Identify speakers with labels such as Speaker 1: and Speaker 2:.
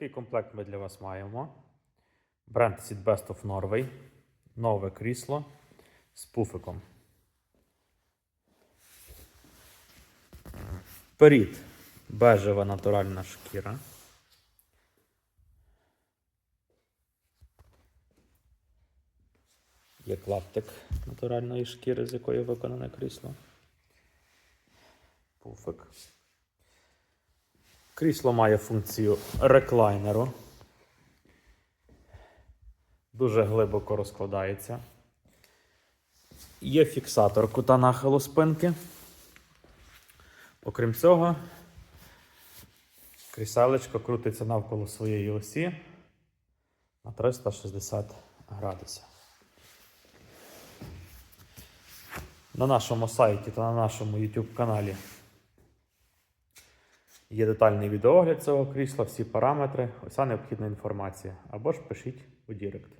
Speaker 1: Такий комплект ми для вас маємо. Бренд Best of Norway. Нове крісло з пуфиком. Вперед бежева натуральна шкіра. Є клаптик натуральної шкіри, з якої виконане крісло. Пуфик. Крісло має функцію реклайнеру. Дуже глибоко розкладається. Є фіксатор кута нахилу спинки. Окрім цього, кріселечко крутиться навколо своєї осі на 360 градусів. На нашому сайті та на нашому YouTube каналі є детальний відеогляд цього крісла, всі параметри, уся необхідна інформація. Або ж пишіть у Дірект.